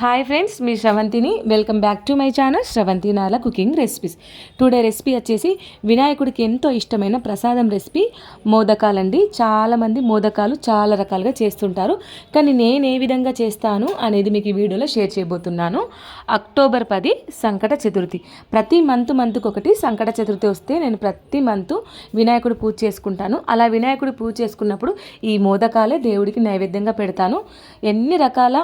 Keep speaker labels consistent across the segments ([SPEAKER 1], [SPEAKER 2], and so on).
[SPEAKER 1] Hi friends మీ శ్రవంతిని welcome back to my channel Sravanthi Nala cooking recipes today recipe వచ్చేసి వినాయకుడికి ఎంతో ఇష్టమైన ప్రసాదం రెసిపీ మోదకాలండి. చాలామంది మోదకాలు చాలా రకాలుగా చేస్తుంటారు. కానీ నేను ఏ విధంగా చేస్తాను అనేది మీకు ఈ వీడియోలో షేర్ చేయబోతున్నాను. అక్టోబర్ పది సంకట చతుర్థి. ప్రతి మంత్ మంత్కి ఒకటి సంకట చతుర్థి వస్తే నేను ప్రతి మంత్ వినాయకుడు పూజ చేసుకుంటాను. అలా వినాయకుడు పూజ చేసుకున్నప్పుడు ఈ మోదకాలే దేవుడికి నైవేద్యంగా పెడతాను. ఎన్ని రకాల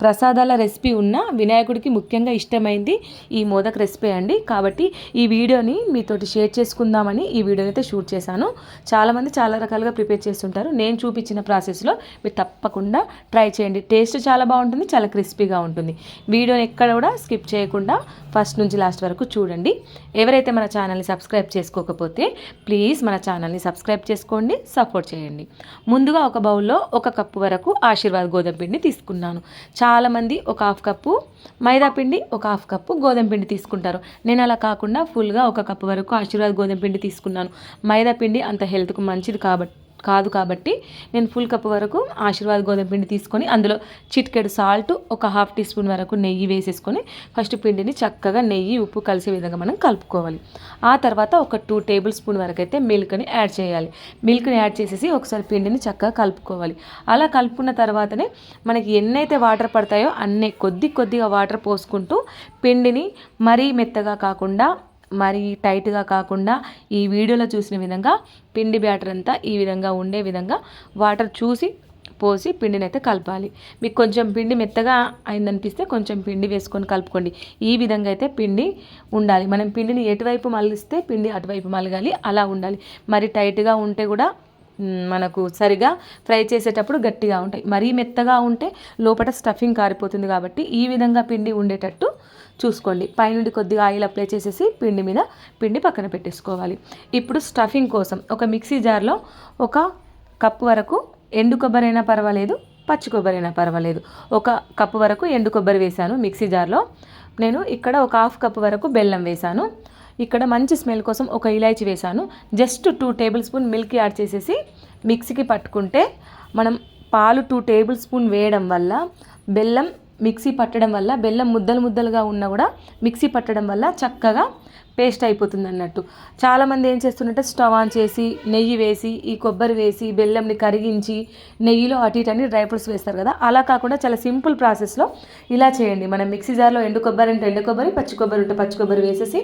[SPEAKER 1] ప్రసాదాల రెసిపీ ఉన్న వినాయకుడికి ముఖ్యంగా ఇష్టమైంది ఈ మోదక్ రెసిపీ అండి. కాబట్టి ఈ వీడియోని మీతోటి షేర్ చేసుకుందామని ఈ వీడియోని అయితే షూట్ చేశాను. చాలామంది చాలా రకాలుగా ప్రిపేర్ చేస్తుంటారు. నేను చూపించిన ప్రాసెస్లో మీరు తప్పకుండా ట్రై చేయండి. టేస్ట్ చాలా బాగుంటుంది చాలా క్రిస్పీగా ఉంటుంది. వీడియోని ఎక్కడ కూడా స్కిప్ చేయకుండా ఫస్ట్ నుంచి లాస్ట్ వరకు చూడండి. ఎవరైతే మన ఛానల్ని సబ్స్క్రైబ్ చేసుకోకపోతే ప్లీజ్ మన ఛానల్ని సబ్స్క్రైబ్ చేసుకోండి సపోర్ట్ చేయండి. ముందుగా ఒక బౌల్లో ఒక కప్పు వరకు ఆశీర్వాద్ గోధుమ పిండి తీసుకున్నాను. చాలామంది ఒక హాఫ్ కప్పు మైదా పిండి ఒక హాఫ్ కప్పు గోధుమ పిండి తీసుకుంటారు. నేను అలా కాకుండా ఫుల్గా ఒక కప్పు వరకు ఆశీర్వాద్ గోధుమ పిండి తీసుకున్నాను. మైదా పిండి అంత హెల్త్కు మంచిది కాబట్టి కాదు కాబట్టి నేను ఫుల్ కప్ వరకు ఆశీర్వాద్ గోధుమ పిండి తీసుకొని అందులో చిటికెడు సాల్ట్ ఒక హాఫ్ టీ స్పూన్ వరకు నెయ్యి వేసేసుకొని ఫస్ట్ పిండిని చక్కగా నెయ్యి ఉప్పు కలిసే విధంగా మనం కలుపుకోవాలి. ఆ తర్వాత ఒక టూ టేబుల్ స్పూన్ వరకు అయితే మిల్క్ని యాడ్ చేయాలి. మిల్క్ని యాడ్ చేసేసి ఒకసారి పిండిని చక్కగా కలుపుకోవాలి. అలా కలుపుకున్న తర్వాతనే మనకి ఎన్నైతే వాటర్ పడతాయో అన్నీ కొద్ది కొద్దిగా వాటర్ పోసుకుంటూ పిండిని మరీ మెత్తగా కాకుండా మరి టైట్గా కాకుండా ఈ వీడియోలో చూసిన విధంగా పిండి బ్యాటర్ అంతా ఈ విధంగా ఉండే విధంగా వాటర్ చూసి పోసి పిండిని అయితే కలపాలి. మీకు కొంచెం పిండి మెత్తగా అయిందనిపిస్తే కొంచెం పిండి వేసుకొని కలుపుకోండి. ఈ విధంగా అయితే పిండి ఉండాలి. మనం పిండిని ఎటువైపు మళ్ళిస్తే పిండి అటువైపు మలగాలి. అలా ఉండాలి. మరి టైట్గా ఉంటే కూడా మనకు సరిగా ఫ్రై చేసేటప్పుడు గట్టిగా ఉంటాయి. మరీ మెత్తగా ఉంటే లోపల స్టఫింగ్ కారిపోతుంది కాబట్టి ఈ విధంగా పిండి ఉండేటట్టు చూసుకోండి. పైనుండి కొద్దిగా ఆయిల్ అప్లై చేసేసి పిండి మీద పిండి పక్కన పెట్టేసుకోవాలి. ఇప్పుడు స్టఫింగ్ కోసం ఒక మిక్సీ జార్లో ఒక కప్పు వరకు ఎండు కొబ్బరి అయినా పర్వాలేదు పచ్చి కొబ్బరి అయినా పర్వాలేదు. ఒక కప్పు వరకు ఎండు కొబ్బరి వేశాను మిక్సీ జార్లో. నేను ఇక్కడ ఒక హాఫ్ కప్ వరకు బెల్లం వేశాను. ఇక్కడ మంచి స్మెల్ కోసం ఒక ఇలాచి వేశాను. Just two tablespoon milk add చేసేసి మిక్సీకి పట్టుకుంటే మనం పాలు టూ టేబుల్ స్పూన్ వేయడం వల్ల బెల్లం మిక్సీ పట్టడం వల్ల బెల్లం ముద్దలు ముద్దలుగా ఉన్నా కూడా మిక్సీ పట్టడం వల్ల చక్కగా పేస్ట్ అయిపోతుంది అన్నట్టు. చాలామంది ఏం చేస్తుంటే స్టవ్ ఆన్ చేసి నెయ్యి వేసి ఈ కొబ్బరి వేసి బెల్లంని కరిగించి నెయ్యిలో అటు ఇటు అని డ్రై ఫ్రూట్స్ వేస్తారు కదా. అలా కాకుండా చాలా సింపుల్ ప్రాసెస్లో ఇలా చేయండి. మనం మిక్సీ జార్లో ఎండు కొబ్బరి అంటే ఎండు కొబ్బరి పచ్చి కొబ్బరి ఉంటే పచ్చి కొబ్బరి వేసేసి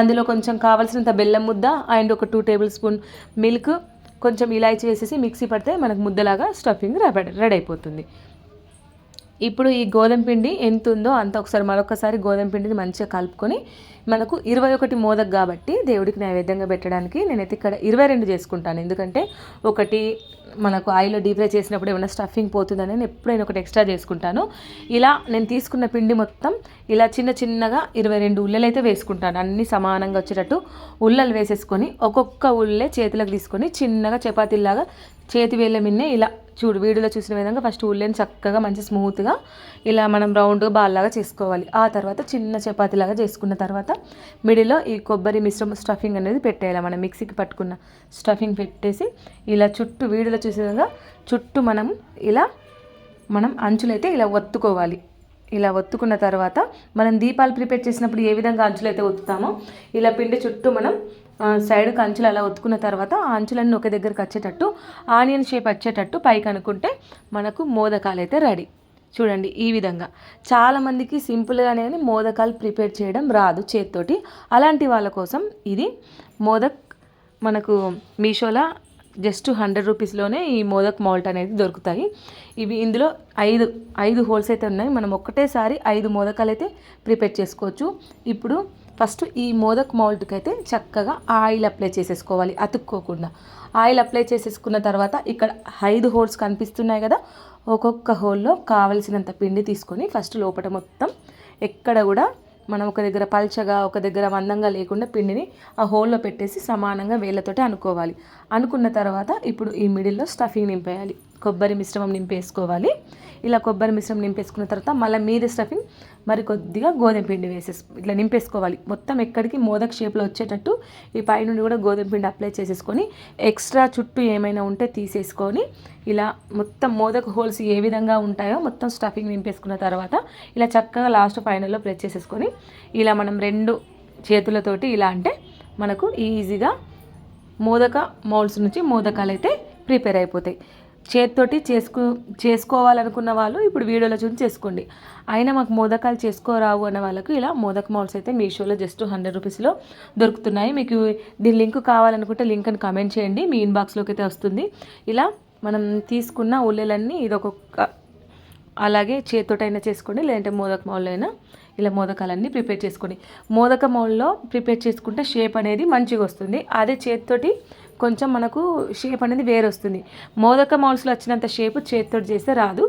[SPEAKER 1] అందులో కొంచెం కావాల్సినంత బెల్లం ముద్ద అండ్ ఒక టూ టేబుల్ స్పూన్ మిల్క్ కొంచెం ఇలాచి వేసేసి మిక్సీ పడితే మనకు ముద్దలాగా స్టఫింగ్ రెడీ అయిపోతుంది. ఇప్పుడు ఈ గోధుమ పిండి ఎంత ఉందో అంత ఒకసారి మరొకసారి గోధుమ పిండిని మంచిగా కలుపుకొని మనకు ఇరవై ఒకటి మోదక్ కాబట్టి దేవుడికి నైవేద్యంగా పెట్టడానికి నేనైతే ఇక్కడ ఇరవై రెండు చేసుకుంటాను. ఎందుకంటే ఒకటి మనకు ఆయిల్లో డీప్ ఫ్రై చేసినప్పుడు ఏమైనా స్టఫింగ్ పోతుందని నేను ఎప్పుడైనా ఒకటి ఎక్స్ట్రా చేసుకుంటాను. ఇలా నేను తీసుకున్న పిండి మొత్తం ఇలా చిన్న చిన్నగా ఇరవై రెండు ఉల్లెలు అయితే వేసుకుంటాను. అన్నీ సమానంగా వచ్చేటట్టు ఉల్లలు వేసేసుకొని ఒక్కొక్క ఉల్లె చేతిలోకి తీసుకొని చిన్నగా చపాతీలాగా చేతి వేళ్ళ మిన్నే ఇలా చూడు వీడియోలో చూసిన విధంగా ఫస్ట్ ఉల్లిని చక్కగా మంచి స్మూత్గా ఇలా మనం రౌండ్గా బాల్లాగా చేసుకోవాలి. ఆ తర్వాత చిన్న చపాతీలాగా చేసుకున్న తర్వాత మిడిలో ఈ కొబ్బరి మిశ్రమ స్టఫింగ్ అనేది పెట్టేయాలి. మనం మిక్సీకి పట్టుకున్న స్టఫింగ్ పెట్టేసి ఇలా చుట్టూ వీడియోలో చూసే విధంగా చుట్టూ మనం ఇలా మనం అంచులైతే ఇలా ఒత్తుకోవాలి. ఇలా ఒత్తుకున్న తర్వాత మనం దీపాలు ప్రిపేర్ చేసినప్పుడు ఏ విధంగా అంచులు అయితే ఒత్తుతామో ఇలా పిండి చుట్టూ మనం సైడ్కి అంచులు అలా ఒత్తుకున్న తర్వాత ఆ అంచులన్నీ ఒక దగ్గరకు వచ్చేటట్టు ఆనియన్ షేప్ వచ్చేటట్టు పైకి అనుకుంటే మనకు మోదకాలు అయితే రెడీ చూడండి ఈ విధంగా. చాలామందికి సింపుల్గానే మోదకాలు ప్రిపేర్ చేయడం రాదు చేతితోటి. అలాంటి వాళ్ళ కోసం ఇది మోదక్ మనకు మీషోలో జస్ట్ హండ్రెడ్ రూపీస్లోనే ఈ మోదక్ మాల్ట్ అనేది దొరుకుతాయి. ఇవి ఇందులో ఐదు ఐదు హోల్స్ అయితే ఉన్నాయి. మనం ఒక్కటేసారి ఐదు మోదకాలు అయితే ప్రిపేర్ చేసుకోవచ్చు. ఇప్పుడు ఫస్ట్ ఈ మోదక్ మాల్ట్కి అయితే చక్కగా ఆయిల్ అప్లై చేసేసుకోవాలి అతుక్కోకుండా. ఆయిల్ అప్లై చేసేసుకున్న తర్వాత ఇక్కడ ఐదు హోల్స్ కనిపిస్తున్నాయి కదా ఒక్కొక్క హోల్లో కావలసినంత పిండి తీసుకొని ఫస్ట్ లోపల మొత్తం ఎక్కడ కూడా మనం ఒక దగ్గర పల్చగా ఒక దగ్గర మందంగా లేకుండా పిండిని ఆ హోల్లో పెట్టేసి సమానంగా వేళ్ళతోటి అనుకోవాలి. అనుకున్న తర్వాత ఇప్పుడు ఈ మిడిల్లో స్టఫింగ్ నింపేయాలి. కొబ్బరి మిశ్రమం నింపేసుకోవాలి. ఇలా కొబ్బరి మిశ్రమం నింపేసుకున్న తర్వాత మళ్ళీ మీద స్టఫింగ్ మరి కొద్దిగా గోధుమ పిండి వేసేసి ఇట్లా నింపేసుకోవాలి. మొత్తం ఎక్కడికి మోదక్ షేప్లో వచ్చేటట్టు ఈ పైనుండి కూడా గోధుమ పిండి అప్లై చేసేసుకొని ఎక్స్ట్రా చుట్టూ ఏమైనా ఉంటే తీసేసుకొని ఇలా మొత్తం మోదక్ హోల్స్ ఏ విధంగా ఉంటాయో మొత్తం స్టఫింగ్ నింపేసుకున్న తర్వాత ఇలా చక్కగా లాస్ట్ ఫైనల్లో ప్రెస్ చేసేసుకొని ఇలా మనం రెండు చేతులతోటి ఇలా అంటే మనకు ఈజీగా మోదక మౌల్స్ నుంచి మోదకాలు అయితే ప్రిపేర్ అయిపోతాయి. చేతితోటి చేసుకో చేసుకోవాలనుకున్న వాళ్ళు ఇప్పుడు వీడియోలో చూసి చేసుకోండి. అయినా మాకు మోదకాలు చేసుకోరావు అన్న వాళ్ళకు ఇలా మోదక మౌల్స్ అయితే మీషోలో జస్ట్ హండ్రెడ్ రూపీస్లో దొరుకుతున్నాయి. మీకు దీని లింక్ కావాలనుకుంటే లింక్ అని కామెంట్ చేయండి. మీ ఇన్బాక్స్లోకి అయితే వస్తుంది. ఇలా మనం తీసుకున్న ఉల్లెలన్నీ ఇది ఒక్కొక్క అలాగే చేతితోటైనా చేసుకోండి లేదంటే మోదక మౌల్లో అయినా ఇలా మోదకాలన్నీ ప్రిపేర్ చేసుకోండి. మోదక మౌల్లో ప్రిపేర్ చేసుకుంటే షేప్ అనేది మంచిగా వస్తుంది. అదే చేతితోటి కొంచెం మనకు షేప్ అనేది వేరు వస్తుంది. మోదక మౌల్స్లో వచ్చినంత షేప్ చేతితో చేస్తే రాదు.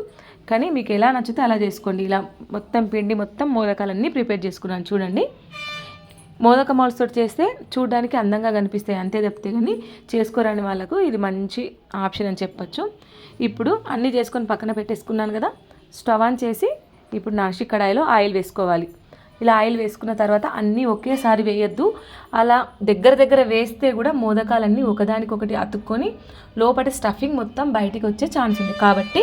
[SPEAKER 1] కానీ మీకు ఎలా నచ్చితే అలా చేసుకోండి. ఇలా మొత్తం పిండి మొత్తం మోదకాలన్నీ ప్రిపేర్ చేసుకున్నాను చూడండి. మోదక మౌల్స్ తోటి చేస్తే చూడడానికి అందంగా కనిపిస్తాయి. అంతే తప్పితే కానీ చేసుకోరాని వాళ్ళకు ఇది మంచి ఆప్షన్ అని చెప్పొచ్చు. ఇప్పుడు అన్నీ చేసుకొని పక్కన పెట్టేసుకున్నాను కదా. స్టవ్ ఆన్ చేసి ఇప్పుడు నాసిక్ కడాయిలో ఆయిల్ వేసుకోవాలి. ఇలా ఆయిల్ వేసుకున్న తర్వాత అన్నీ ఒకేసారి వేయద్దు. అలా దగ్గర దగ్గర వేస్తే కూడా మోదకాలన్నీ ఒకదానికొకటి అతుక్కొని లోపల స్టఫింగ్ మొత్తం బయటికి వచ్చే ఛాన్స్ ఉంది. కాబట్టి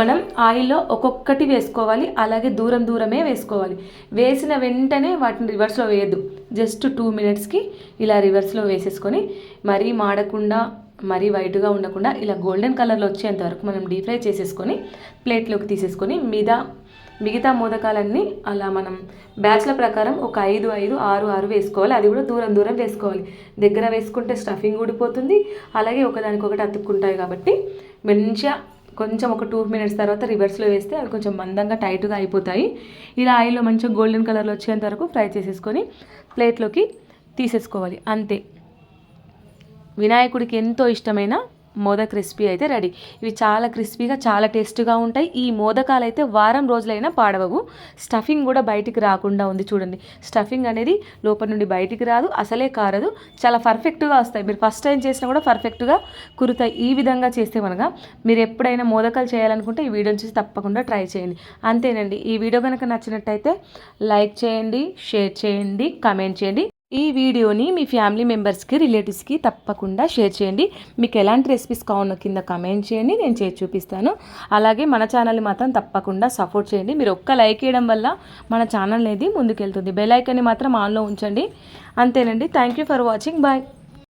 [SPEAKER 1] మనం ఆయిల్లో ఒక్కొక్కటి వేసుకోవాలి. అలాగే దూరం దూరమే వేసుకోవాలి. వేసిన వెంటనే వాటిని రివర్స్లో వేయద్దు. జస్ట్ టూ మినిట్స్కి ఇలా రివర్స్లో వేసేసుకొని మరీ మాడకుండా మరీ వైట్గా ఉండకుండా ఇలా గోల్డెన్ కలర్లో వచ్చేంత వరకు మనం డీప్ ఫ్రై చేసేసుకొని ప్లేట్లోకి తీసేసుకొని మీద మిగతా మోదకాలన్నీ అలా మనం బ్యాచ్ల ప్రకారం ఒక ఐదు ఐదు ఆరు ఆరు వేసుకోవాలి. అది కూడా దూరం దూరం వేసుకోవాలి. దగ్గర వేసుకుంటే స్టఫింగ్ ఊడిపోతుంది. అలాగే ఒకదానికొకటి అతుక్కుంటాయి కాబట్టి మంచిగా కొంచెం ఒక టూ మినిట్స్ తర్వాత రివర్స్లో వేస్తే అవి కొంచెం మందంగా టైట్గా అయిపోతాయి. ఇలా ఆయిల్లో మంచిగా గోల్డెన్ కలర్లో వచ్చేంత వరకు ఫ్రై చేసేసుకొని ప్లేట్లోకి తీసేసుకోవాలి. అంతే. వినాయకుడికి ఎంతో ఇష్టమైన మోదక్ రెసిపీ అయితే రెడీ. ఇవి చాలా క్రిస్పీగా చాలా టేస్ట్గా ఉంటాయి. ఈ మోదకాలు అయితే వారం రోజులైనా పాడవవు. స్టఫింగ్ కూడా బయటికి రాకుండా ఉంది చూడండి. స్టఫింగ్ అనేది లోపల నుండి బయటికి రాదు అసలే కారదు. చాలా పర్ఫెక్ట్గా వస్తాయి. మీరు ఫస్ట్ టైం చేసినా కూడా పర్ఫెక్ట్గా కురుతాయి. ఈ విధంగా చేస్తే మనగా మీరు ఎప్పుడైనా మోదకాలు చేయాలనుకుంటే ఈ వీడియో చూసి తప్పకుండా ట్రై చేయండి. అంతేనండి. ఈ వీడియో కనుక నచ్చినట్టయితే లైక్ చేయండి షేర్ చేయండి కమెంట్ చేయండి. ఈ వీడియోని మీ ఫ్యామిలీ మెంబర్స్కి రిలేటివ్స్కి తప్పకుండా షేర్ చేయండి. మీకు ఎలాంటి రెసిపీస్ కావాలో కింద కమెంట్ చేయండి. నేను చేసి చూపిస్తాను. అలాగే మన ఛానల్ని మాత్రం తప్పకుండా సపోర్ట్ చేయండి. మీరు ఒక్క లైక్ చేయడం వల్ల మన ఛానల్ అనేది ముందుకెళ్తుంది. బెల్ ఐకన్ని మాత్రం ఆన్లో ఉంచండి. అంతేనండి. Thank you for watching. Bye.